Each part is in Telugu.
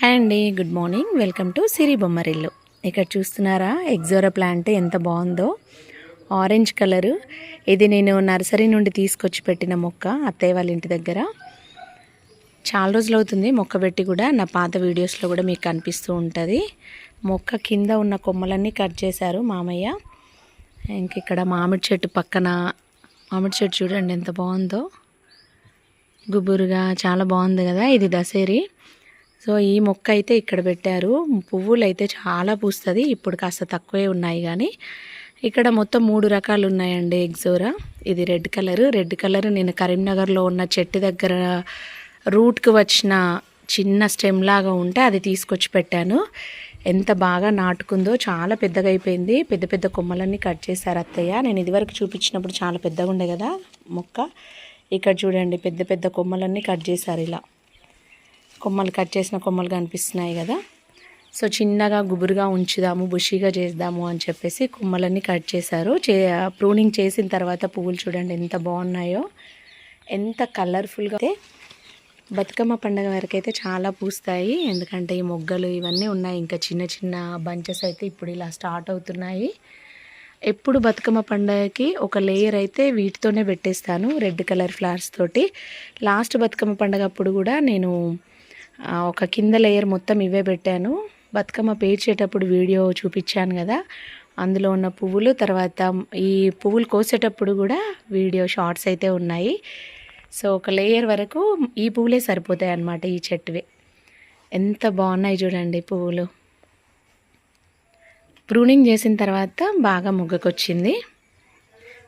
హాయ్ అండి good morning welcome to Siri Bommarillu ఇక్కడ చూస్తున్నారా? ఎగ్జోరా ప్లాంట్ ఎంత బాగుందో. ఆరెంజ్ కలరు ఇది నేను నర్సరీ నుండి తీసుకొచ్చి పెట్టిన మొక్క అత్తయ్య వాళ్ళ ఇంటి దగ్గర. చాలా రోజులు అవుతుంది మొక్క పెట్టి కూడా. నా పాత వీడియోస్లో కూడా మీకు కనిపిస్తూ ఉంటుంది. మొక్క కింద ఉన్న కొమ్మలన్నీ కట్ చేశారు మామయ్య. ఇంక ఇక్కడ మామిడి చెట్టు పక్కన. మామిడి చెట్టు చూడండి ఎంత బాగుందో. గుబురుగా చాలా బాగుంది కదా ఇది దసేరి సో ఈ మొక్క అయితే ఇక్కడ పెట్టారు. పువ్వులు అయితే చాలా పూస్తుంది. ఇప్పుడు కాస్త తక్కువే ఉన్నాయి కానీ ఇక్కడ మొత్తం మూడు రకాలు ఉన్నాయండి ఎగ్జోరా ఇది రెడ్ కలర్. రెడ్ కలర్ నేను కరీంనగర్లో ఉన్న చెట్టు దగ్గర రూట్కి వచ్చిన చిన్న స్టెమ్ లాగా ఉంటే అది తీసుకొచ్చి పెట్టాను. ఎంత బాగా నాటుకుందో చాలా పెద్దగా అయిపోయింది. పెద్ద పెద్ద కొమ్మలన్నీ కట్ చేశారు అత్తయ్య. నేను ఇదివరకు చూపించినప్పుడు చాలా పెద్దగా ఉండే కదా మొక్క. ఇక్కడ చూడండి పెద్ద పెద్ద కొమ్మలన్నీ కట్ చేశారు ఇలా. కొమ్మలు కట్ చేసిన కొమ్మలు కనిపిస్తున్నాయి కదా. సో చిన్నగా గుబురుగా ఉంచుదాము బుషీగా చేద్దాము అని చెప్పేసి కొమ్మలన్నీ కట్ చేశారు. చే ప్రూనింగ్ చేసిన తర్వాత పువ్వులు చూడండి ఎంత బాగున్నాయో. ఎంత కలర్ఫుల్గా అయితే బతుకమ్మ పండుగ వరకు అయితే చాలా పూస్తాయి. ఎందుకంటే ఈ మొగ్గలు ఇవన్నీ ఉన్నాయి. ఇంకా చిన్న చిన్న బంచెస్ అయితే ఇప్పుడు ఇలా స్టార్ట్ అవుతున్నాయి. ఎప్పుడు బతుకమ్మ పండుగకి ఒక లేయర్ అయితే వీటితోనే పెట్టేస్తాను రెడ్ కలర్ ఫ్లవర్స్ తోటి. లాస్ట్ బతుకమ్మ పండుగ అప్పుడు కూడా నేను ఒక కింద లేయర్ మొత్తం ఇవే పెట్టాను. బతుకమ్మ పేర్చేటప్పుడు వీడియో చూపించాను కదా. అందులో ఉన్న పువ్వులు తర్వాత ఈ పువ్వులు కోసేటప్పుడు కూడా వీడియో షార్ట్స్ అయితే ఉన్నాయి. సో ఒక లేయర్ వరకు ఈ పువ్వులే సరిపోతాయి అన్నమాట ఈ చెట్టువి. ఎంత బాగున్నాయి చూడండి పువ్వులు. ప్రూనింగ్ చేసిన తర్వాత బాగా ముగ్గకొచ్చింది.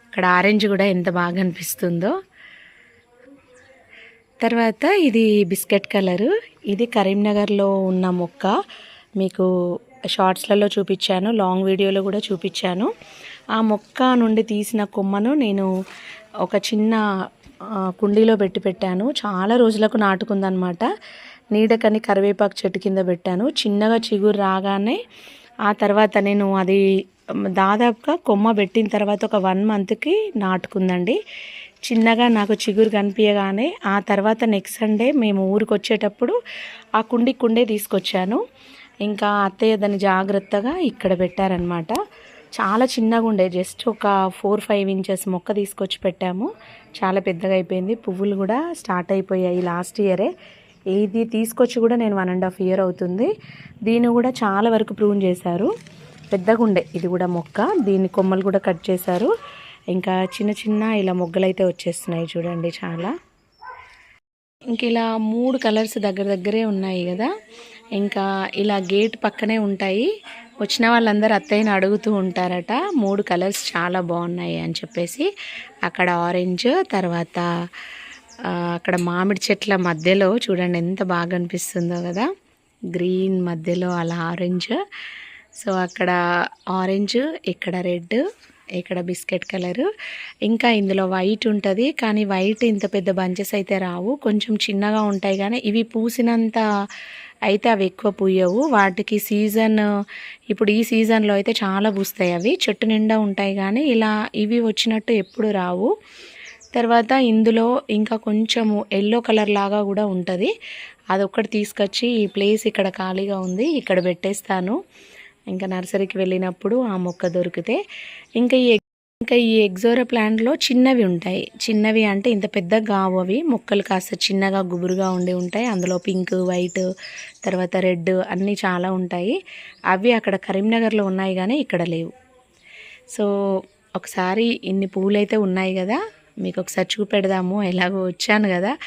ఇక్కడ ఆరెంజ్ కూడా ఎంత బాగా అనిపిస్తుందో. తర్వాత ఇది బిస్కెట్ కలరు. ఇది కరీంనగర్లో ఉన్న మొక్క. మీకు షార్ట్స్లలో చూపించాను లాంగ్ వీడియోలో కూడా చూపించాను. ఆ మొక్క నుండి తీసిన కొమ్మను నేను ఒక చిన్న కుండీలో పెట్టి పెట్టాను. చాలా రోజులకు నాటుకుందనమాట. నీడకని కరివేపాకు చెట్టు కింద పెట్టాను. చిన్నగా చిగురు రాగానే ఆ తర్వాత నేను అది దాదాపుగా కొమ్మ పెట్టిన తర్వాత ఒక వన్ మంత్కి నాటుకుందండి. చిన్నగా నాకు చిగురు కనిపించగానే ఆ తర్వాత నెక్స్ట్ సండే మేము ఊరికి వచ్చేటప్పుడు ఆ కుండి కుండే తీసుకొచ్చాను. ఇంకా అత్తయ్య దాన్ని జాగ్రత్తగా ఇక్కడ పెట్టారనమాట చాలా చిన్నగా ఉండే జస్ట్ ఒక ఫోర్ ఫైవ్ ఇంచెస్ మొక్క తీసుకొచ్చి పెట్టాము. చాలా పెద్దగా అయిపోయింది. పువ్వులు కూడా స్టార్ట్ అయిపోయాయి లాస్ట్ ఇయరే ఇది తీసుకొచ్చి కూడా నేను వన్ అండ్ హాఫ్ ఇయర్ అవుతుంది. దీన్ని కూడా చాలా వరకు ప్రూన్ చేశారు. పెద్దగా ఉండే ఇది కూడా మొక్క. దీన్ని కొమ్మలు కూడా కట్ చేశారు. ఇంకా చిన్న చిన్న ఇలా మొగ్గలు అయితే వచ్చేస్తున్నాయి చూడండి చాలా. ఇంక ఇలా మూడు కలర్స్ దగ్గర దగ్గరే ఉన్నాయి కదా. ఇంకా ఇలా గేట్ పక్కనే ఉంటాయి. వచ్చిన వాళ్ళందరూ అత్తయ్యని అడుగుతూ ఉంటారట మూడు కలర్స్ చాలా బాగున్నాయి అని చెప్పేసి. అక్కడ ఆరెంజ్ తర్వాత అక్కడ మామిడి చెట్ల మధ్యలో చూడండి ఎంత బాగా అనిపిస్తుందో కదా. గ్రీన్ మధ్యలో అలా ఆరెంజ్. సో అక్కడ ఆరెంజ్ ఇక్కడ రెడ్ ఇక్కడ బిస్కెట్ కలరు. ఇంకా ఇందులో వైట్ ఉంటుంది. కానీ వైట్ ఇంత పెద్ద బంచెస్ అయితే రావు. కొంచెం చిన్నగా ఉంటాయి కానీ ఇవి పూసినంత అయితే అవి ఎక్కువ పూయవు. వాటికి సీజన్ ఇప్పుడు ఈ సీజన్లో అయితే చాలా పూస్తాయి అవి. చెట్టు నిండా ఉంటాయి కానీ ఇలా ఇవి వచ్చినట్టు ఎప్పుడు రావు. తర్వాత ఇందులో ఇంకా కొంచెము ఎల్లో కలర్ లాగా కూడా ఉంటుంది. అదొక్కటి తీసుకొచ్చి ఈ ప్లేస్ ఇక్కడ ఖాళీగా ఉంది. ఇక్కడ పెట్టేస్తాను. ఇంకా నర్సరీకి వెళ్ళినప్పుడు ఆ మొక్క దొరికితే ఇంకా ఈ ఇంకా ఈ ఎగ్జోరా ప్లాంట్లో చిన్నవి ఉంటాయి. చిన్నవి అంటే ఇంత పెద్దగా కావు అవి. మొక్కలు కాస్త చిన్నగా గుబురుగా ఉండి ఉంటాయి. అందులో పింక్ వైట్ తర్వాత రెడ్ అన్నీ చాలా ఉంటాయి. అవి అక్కడ కరీంనగర్లో ఉన్నాయి కానీ ఇక్కడ లేవు. సో ఒకసారి ఇన్ని పూలైతే ఉన్నాయి కదా మీకు ఒకసారి చూపెడదాము ఎలాగో వచ్చాను కదా.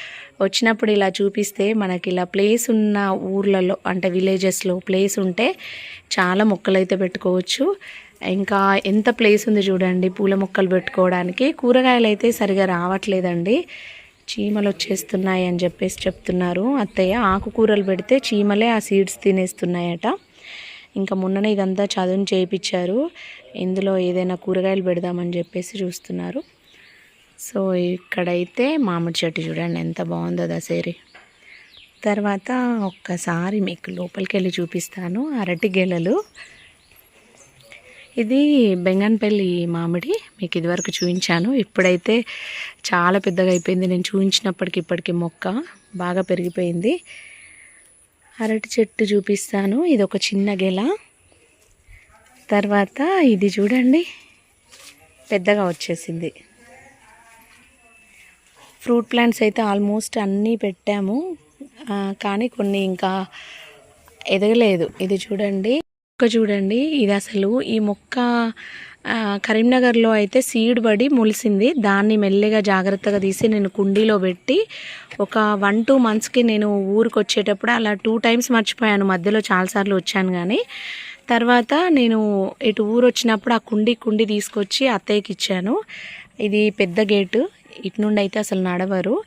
వచ్చినప్పుడు ఇలా చూపిస్తే మనకి ఇలా ప్లేస్ ఉన్న ఊర్లలో అంటే విలేజెస్లో ప్లేస్ ఉంటే చాలా మొక్కలు అయితే పెట్టుకోవచ్చు. ఇంకా ఎంత ప్లేస్ ఉంది చూడండి పూల మొక్కలు పెట్టుకోవడానికి. కూరగాయలు అయితే సరిగా రావట్లేదండి. చీమలు వచ్చేస్తున్నాయి అని చెప్పేసి చెప్తున్నారు. అత్తయ్య ఆకుకూరలు పెడితే చీమలే ఆ సీడ్స్ తినేస్తున్నాయట. ఇంకా మొన్ననే ఇదంతా చదువుని చేయించారు. ఇందులో ఏదైనా కూరగాయలు పెడదామని చెప్పేసి చూస్తున్నారు. సో ఇక్కడైతే మామిడి చెట్టు చూడండి ఎంత బాగుందో దసేరి. తర్వాత ఒక్కసారి మీకు లోపలికి వెళ్ళి చూపిస్తాను అరటి గెలలు. ఇది బెంగన్పల్లి మామిడి మీకు ఇదివరకు చూపించాను ఇప్పుడైతే చాలా పెద్దగా అయిపోయింది. నేను చూపించినప్పటికి ఇప్పటికి మొక్క బాగా పెరిగిపోయింది. అరటి చెట్టు చూపిస్తాను. ఇది ఒక చిన్న గెల. తర్వాత ఇది చూడండి పెద్దగా వచ్చేసింది. ఫ్రూట్ ప్లాంట్స్ అయితే ఆల్మోస్ట్ అన్నీ పెట్టాము. కానీ కొన్ని ఇంకా ఎదగలేదు. ఇది చూడండి. మొక్క చూడండి. ఇది అసలు ఈ మొక్క కరీంనగర్లో అయితే సీడ్ పడి మొలిసింది. దాన్ని మెల్లిగా జాగ్రత్తగా తీసి నేను కుండీలో పెట్టి ఒక వన్ టూ మంత్స్కి నేను ఊరికి వచ్చేటప్పుడు అలా టూ టైమ్స్ మర్చిపోయాను. మధ్యలో చాలాసార్లు వచ్చాను కానీ తర్వాత నేను ఇటు ఊరు వచ్చినప్పుడు ఆ కుండీ కుండి తీసుకొచ్చి అత్తయ్యకి ఇచ్చాను ఇది పెద్ద గేటు. ఇటు నుండి అయితే అసలు నడవరు.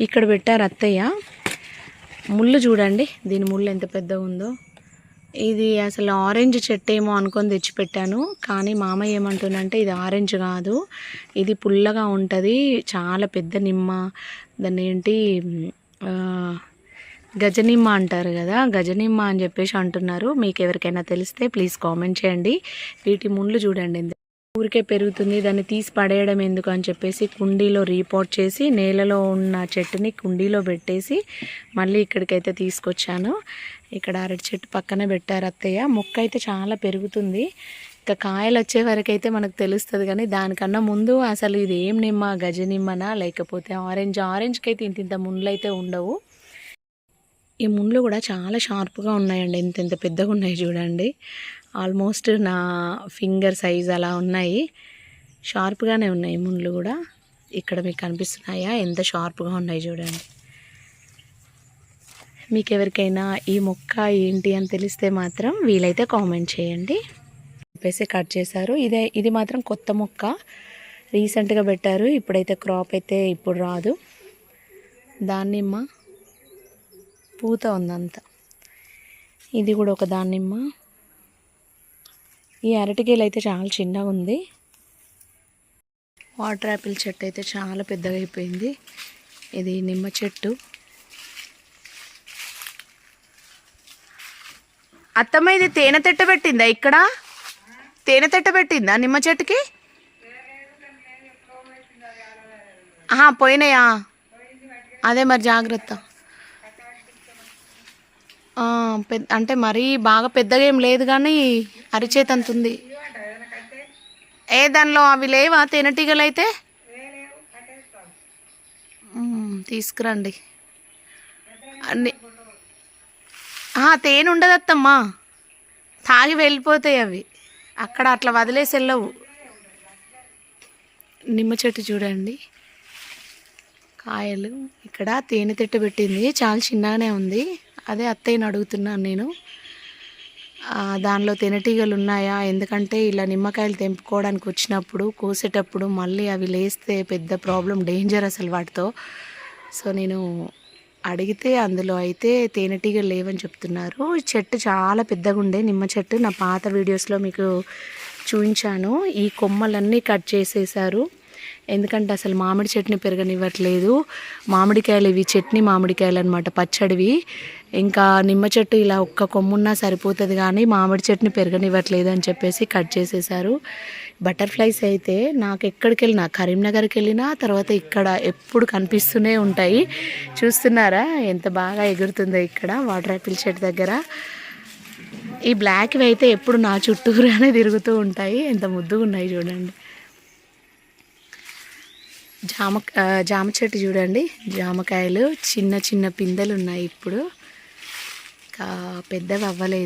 ఇక్కడ పెట్టారు అత్తయ్య. ముళ్ళు చూడండి. దీని ముళ్ళు ఎంత పెద్దగా ఉందో. ఇది అసలు ఆరెంజ్ చెట్టు ఏమో అనుకొని తెచ్చిపెట్టాను. కానీ మామయ్య ఏమంటుందంటే ఇది ఆరెంజ్ కాదు. ఇది పుల్లగా ఉంటుంది. చాలా పెద్ద నిమ్మ. దాన్ని ఏంటి? గజనిమ్మ అంటారు కదా. గజనిమ్మ అని చెప్పేసి అంటున్నారు. మీకు ఎవరికైనా తెలిస్తే ప్లీజ్ కామెంట్ చేయండి. వీటి ముళ్ళు చూడండి. ఊరికే పెరుగుతుంది దాన్ని తీసి పడేయడం ఎందుకు అని చెప్పేసి కుండీలో రీపోర్ట్ చేసి నేలలో ఉన్న చెట్టుని కుండీలో పెట్టేసి మళ్ళీ ఇక్కడికైతే తీసుకొచ్చాను. ఇక్కడ అరటి చెట్టు పక్కనే పెట్టారు అత్తయ్య. మొక్క అయితే చాలా పెరుగుతుంది. ఇంకా కాయలు వచ్చే వరకు అయితే మనకు తెలుస్తుంది కానీ దానికన్నా ముందు అసలు ఇది ఏం నిమ్మ గజ నిమ్మనా లేకపోతే ఆరెంజ్ ఆరెంజ్కి అయితే ఇంత ఇంత ముండ్లు అయితే ఉండవు. ఈ ముండ్లు కూడా చాలా షార్ప్గా ఉన్నాయండి. ఇంత ఇంత పెద్దగా ఉన్నాయి చూడండి. ఆల్మోస్ట్ నా ఫింగర్ సైజ్ అలా ఉన్నాయి. షార్ప్గానే ఉన్నాయి ముండ్లు కూడా. ఇక్కడ మీకు కనిపిస్తున్నాయా? ఎంత షార్ప్గా ఉన్నాయి చూడండి. మీకు ఎవరికైనా ఈ మొక్క ఏంటి అని తెలిస్తే మాత్రం వీలైతే కామెంట్ చేయండి. చెప్పేసి కట్ చేశారు. ఇదే ఇది మాత్రం కొత్త మొక్క. రీసెంట్గా పెట్టారు. ఇప్పుడైతే క్రాప్ అయితే ఇప్పుడు రాదు. దానిమ్మ పూత ఉందంతా. ఇది కూడా ఒక దానిమ్మ. ఈ అరటికేలు అయితే చాలా చిన్నగా ఉంది. వాటర్ యాపిల్ చెట్టు అయితే చాలా పెద్దగా అయిపోయింది. ఇది నిమ్మ చెట్టు. అత్తమ్మ ఇది తేనె తెట్ట పెట్టిందా ఇక్కడ? తేనె తెట్ట పెట్టిందా నిమ్మ చెట్టుకి? పోయినాయా? అదే మరి జాగ్రత్త. అంటే మరీ బాగా పెద్దగా ఏం లేదు కానీ అరిచేతంత ఉంది ఏ దానిలో అవి లేవా? తేనెటీగలు అయితే తీసుకురండి. అన్ని తేనె ఉండదత్తమ్మా తాగి వెళ్ళిపోతాయి అవి. అక్కడ అట్లా వదిలేసి వెళ్ళవు. నిమ్మ చెట్టు చూడండి. కాయలు. ఇక్కడ తేనె తిట్ట పెట్టింది. చాలా చిన్నగానే ఉంది. అదే అత్తయ్యని అడుగుతున్నాను నేను. దానిలో తేనెటీగలు ఉన్నాయా ఎందుకంటే ఇలా నిమ్మకాయలు తెంపుకోవడానికి వచ్చినప్పుడు కోసేటప్పుడు మళ్ళీ అవి లేస్తే పెద్ద ప్రాబ్లం డేంజర్ అసలు వాటితో. సో నేను అడిగితే అందులో అయితే తేనెటీగలు లేవని చెప్తున్నారు. చెట్టు చాలా పెద్దగా ఉండే నిమ్మ చెట్టు. నా పాత వీడియోస్లో మీకు చూపించాను ఈ కొమ్మలన్నీ కట్ చేసేసారు ఎందుకంటే అసలు మామిడి చట్నీ పెరగనివ్వట్లేదు. మామిడికాయలు ఇవి చట్నీ మామిడికాయలు అనమాట పచ్చడివి. ఇంకా నిమ్మ చెట్టు ఇలా ఒక్క కొమ్మున్నా సరిపోతుంది కానీ మామిడి చట్నీ పెరగనివ్వట్లేదు అని చెప్పేసి కట్ చేసేసారు. బటర్ఫ్లైస్ అయితే నాకు ఎక్కడికి వెళ్ళినా కరీంనగర్కి వెళ్ళినా తర్వాత ఇక్కడ ఎప్పుడు కనిపిస్తూనే ఉంటాయి. చూస్తున్నారా ఎంత బాగా ఎగురుతుందో ఇక్కడ వాటర్ యాపిల్ చెట్టు దగ్గర. ఈ బ్లాక్వి అయితే ఎప్పుడు నా చుట్టూరానే తిరుగుతూ ఉంటాయి. ఎంత ముద్దుగా ఉన్నాయి చూడండి. జామ జామ చెట్టు చూడండి. జామకాయలు చిన్న చిన్న పిందెలు ఉన్నాయి ఇప్పుడు. పెద్దవి అవ్వలేదు.